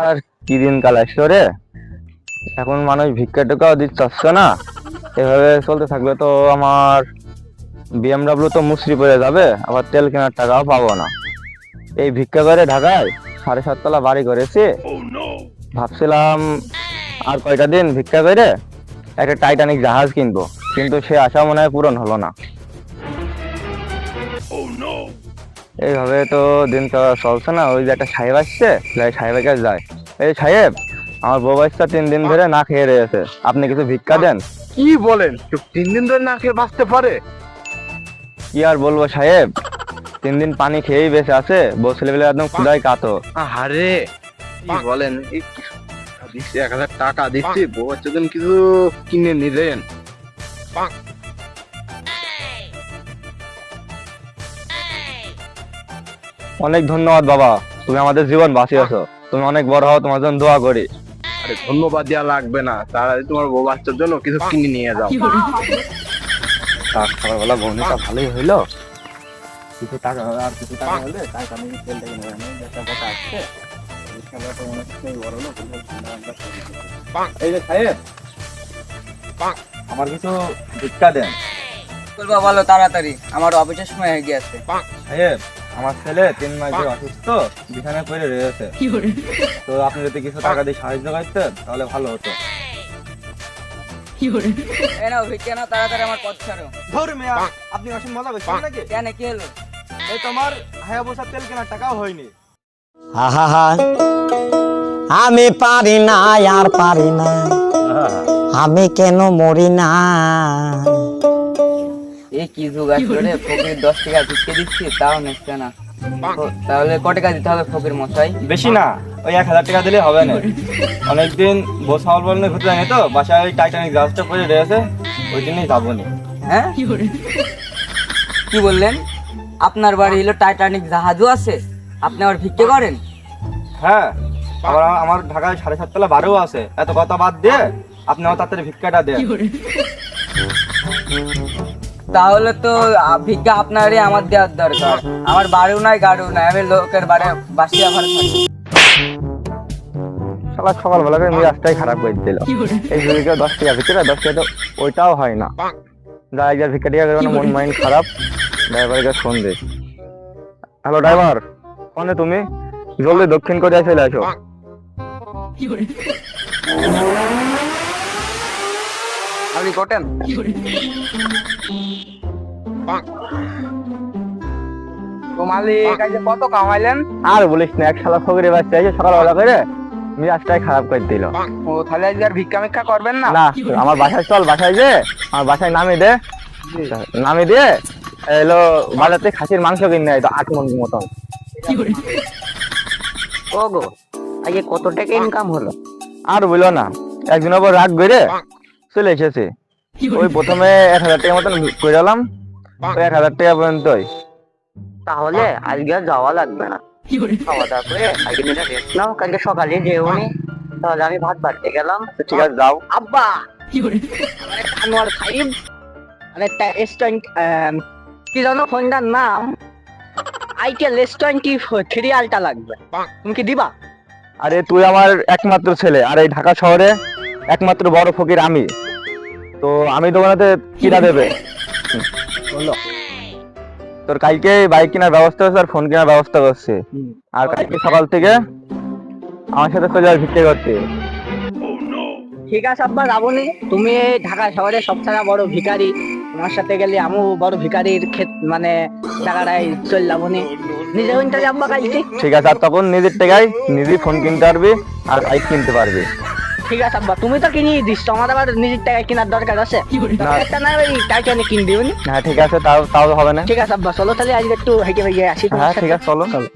আর কি দিন কাল আসলো রে? এখন মানুষ ভিক্ষা টোকাও দিচ্ছে না? এভাবে চলতে থাকলে তো আমার বিএমডাব্লিউ তো মুসরি পড়ে যাবে, আবার তেল কেনার টাকাও পাবো না। এই ভিক্ষা করে ঢাকায় সাড়ে সাততলা বাড়ি করেছি। ভাবছিলাম আর কয়টা দিন ভিক্ষা করে একটা টাইটানিক জাহাজ কিনবো, কিন্তু সে আশা মনে হয় পূরণ হলো না। এইভাবে তো দিন চলা চলছে না ওই যে একটা সাহেব আসছে সাহেবের কাছে যায়। এই সাহেব আমার বউ বাচ্চা তিন দিন ধরে না খেয়ে রয়েছে আপনি কিছু ভিক্ষা দেন? কি বলেন? তিন দিন ধরে না খেয়ে বাঁচতে পারে? কি আর বলব সাহেব তিন দিন পানি খেয়েই বেঁচে আছে বউ ছেলেবেলে একদম ক্ষুদায় কাতো আরে কি বলেন? দিচ্ছি এক হাজার টাকা দিচ্ছি বউ জন্য কিছু কিনে নিলেন অনেক ধন্যবাদ বাবা। তুমি আমাদের জীবন বাঁচিয়েছো তুমি অনেক বড় হও তোমার জন্য দোয়া করি। আরে ধন্যবাদ দেওয়া লাগবে না। তারা তোমার বউ বাচ্চার জন্য কিছু কিনে নিয়ে যাও। তার সকালবেলা বন্ধুটা ভালোই হইল। কিছু টাকা আর কিছু টাকা হলে নিয়ে তেলটা কিনে নেব। আমি একটা কথা আসছে এই যে সাহেব আমার কিছু ভিক্ষা দেন। বলো তাড়াতাড়ি? আমার অফিসের সময় হয়ে গিয়েছে। সাহেব আমার ছেলে তিন মাস ধরে অসুস্থ বিছানায় পড়ে রয়েছে। তো আপনি যদি কিছু টাকা দিয়ে সাহায্য করতেন তাহলে ভালো হতো। এই নাও নাও তাড়াতাড়ি আমার পথ ছাড়ো। ধর মিয়া আপনি অসীম মজা করছেন নাকি? কেন কি হলো? এই তোমার হায়াবুসা তেল কেনার টাকাও হয়নি। আহা আমি পারি না আর পারি না। আমি কেন মরি না? এই কি যুগ আসলো রে? ফকির দশ টাকা ভিক্ষে দিচ্ছি তাও নিচ্ছে না। তাহলে ক টাকা দিতে হবে ফকির মশাই? বেশি না ওই এক হাজার টাকা দিলে হবে না। অনেকদিন বোসাল ঘুরতে যায়নি তো বাসায় ওই টাইটানিক জাহাজটা পড়ে রয়েছে ওই জন্যই যাব নি। হ্যাঁ? কি বললেন? আপনার বাড়ি হলো টাইটানিক জাহাজও আছে? আপনি আবার ভিক্ষে করেন? হ্যাঁ আবার আমার- আমার ঢাকায় সাড়ে সাততলা বারো আছে। এত কথা বাদ দিয়ে আপনি আমার তাড়াতাড়ি ভিক্ষাটা দেন। তাহলে তো ভিক্ষা আপনারই আমার দেওয়ার দরকার। আমার বাড়িও নাই গাড়িও নাই আমি লোকের বাড়ি বাসিয়া ঘরে থাকি। সকাল সকালবেলা করে মিরাজটাই খারাপ করে দিল। এই কেউ দশ টাকা ভিক্ষা দশ টাকা তো ওইটাও হয় না। যা একবার ভিক্ষা টিকা করে মন মাইন্ড খারাপ ড্রাইভারের কাছে ফোন দে। হ্যালো ড্রাইভার ফোনে তুমি। জলদি দক্ষিণ কোরিয়া চলে আসো। আপনি কোটেন তো মালিক আজকে কত কামাইলেন? আর বলিস না এক শালা ফকরে বাচ্চা এসে সকালবেলা করে মিরাজটাই খারাপ করে দিল। ও তাহলে আজকে আর ভিক্ষা মিক্ষা করবেন না? না আমার বাসায় চল বাসায় যে আমার বাসায় নামে দে। নামে দিয়ে এলো খাসির মাংস কিনে আট মন মতন। ওগো আজকে কত টাকা ইনকাম হলো? আর বলল না একদিন ওপর রাগ করে চলে এসেছে। ওই প্রথমে এক হাজার টাকা মতন করে ওই এক হাজার টাকা পর্যন্তই তাহলে আজকে আর যাওয়া লাগবে না। খাওয়া দাওয়া করে আজকে দিনটা রেস্ট নাও কালকে সকালে যেওনি তাহলে আমি ভাত বাড়তে গেলাম। ঠিক আছে যাও। আব্বা! আনোয়ার ফাইভ মানে একটা এস টোয়েন্টি কি জানো ফোনটার নাম? আইটেল এস টোয়েন্টি থ্রি আলটা লাগবে। তুমি কি দিবা? আরে তুই আমার একমাত্র ছেলে। আর এই ঢাকা শহরে একমাত্র বড় ফকির আমি। তো আমি দোকানেতে কিনা দেবে? বলল তোর কালকে বাইক কেনার ব্যবস্থা হচ্ছে আর ফোন কেনার ব্যবস্থা করছে। আর কালকে সকাল থেকে আমার সাথে সোজা ভিক্ষে করতে ঠিক আছে আব্বা যাবনি তুমি ঢাকা শহরে সবথেকে বড় ভিখারি। তোমার সাথে গেলে আমিও বড় ভিখারির ক্ষেত মানে জায়গাটায় চল যাবনি নিজে হইতে আব্বা কালকে। ঠিক আছে আর তখন নিজের টাকায় নিজেই ফোন কিনতে পারবি আর বাইক কিনতে পারবি। ঠিক আছে আব্বা তুমি তো কিনি দিস তোমার আবার নিজের টাকায় কেনার দরকার আছে। একটা না। ওই টাইটানিক কিন দিও হ্যাঁ ঠিক আছে তাও তাও হবে না। ঠিক আছে আব্বা চলো তাহলে আজকে একটু হেঁটে হেঁটে আসি হ্যাঁ ঠিক আছে চলো। চলো।